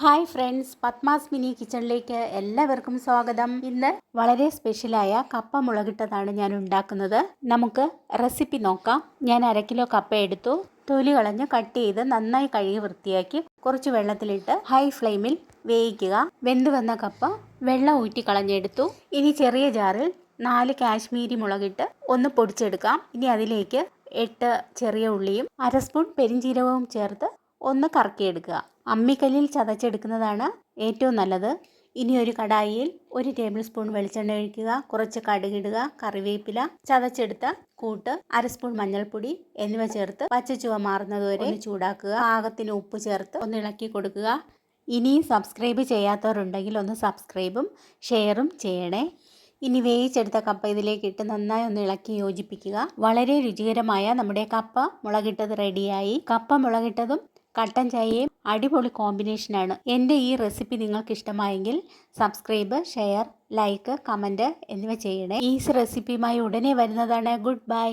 Hi friends Padmas mini കിച്ചണിലേക്ക് എല്ലാവർക്കും സ്വാഗതം. ഇന്ന് വളരെ സ്പെഷ്യലായ കപ്പ മുളകിട്ടതാണ് ഞാൻ ഉണ്ടാക്കുന്നത്. നമുക്ക് റെസിപ്പി നോക്കാം. ഞാൻ അര കിലോ കപ്പ എടുത്തു. തൊലി കളഞ്ഞ് കട്ട് ചെയ്ത് നന്നായി കഴുകി വൃത്തിയാക്കി കുറച്ച് വെള്ളത്തിലിട്ട് ഹൈ ഫ്ലെയിമിൽ വേവിക്കുക. വെന്ത് വന്ന കപ്പ വെള്ളം ഊറ്റി കളഞ്ഞെടുത്തു. ഇനി ചെറിയ ജാറിൽ നാല് കാശ്മീരി മുളകിട്ട് ഒന്ന് പൊടിച്ചെടുക്കാം. ഇനി അതിലേക്ക് എട്ട് ചെറിയ ഉള്ളിയും അര സ്പൂൺ പെരിഞ്ചീരകവും ചേർത്ത് ഒന്ന് കറക്കിയെടുക്കുക. അമ്മിക്കല്ലിൽ ചതച്ചെടുക്കുന്നതാണ് ഏറ്റവും നല്ലത്. ഇനി ഒരു കടായിയിൽ ഒരു ടേബിൾ സ്പൂൺ വെളിച്ചെണ്ണ ഒഴിക്കുക കുറച്ച് കടുകിടുക കറിവേപ്പില ചതച്ചെടുത്ത കൂട്ട് അര സ്പൂൺ മഞ്ഞൾപ്പൊടി എന്നിവ ചേർത്ത് പച്ച ചുവ മാറുന്നതുവരെ ചൂടാക്കുക. പാകത്തിന് ഉപ്പ് ചേർത്ത് ഒന്ന് ഇളക്കി കൊടുക്കുക. ഇനിയും സബ്സ്ക്രൈബ് ചെയ്യാത്തവരുണ്ടെങ്കിൽ ഒന്ന് സബ്സ്ക്രൈബും ഷെയറും ചെയ്യണേ. ഇനി വേവിച്ചെടുത്ത കപ്പ ഇതിലേക്ക് ഇട്ട് നന്നായി ഒന്ന് ഇളക്കി യോജിപ്പിക്കുക. വളരെ രുചികരമായ നമ്മുടെ കപ്പ മുളകിട്ടത് റെഡിയായി കപ്പ മുളകിട്ടതും കട്ടൻ ചായയും അടിപൊളി കോമ്പിനേഷനാണ് എന്റെ ഈ റെസിപ്പി നിങ്ങൾക്ക് ഇഷ്ടമായെങ്കിൽ സബ്സ്ക്രൈബ് ഷെയർ ലൈക്ക് കമന്റ് എന്നിവ ചെയ്യണേ. ഈ റെസിപ്പിയുമായി ഉടനെ വരുന്നതാണ്. Good bye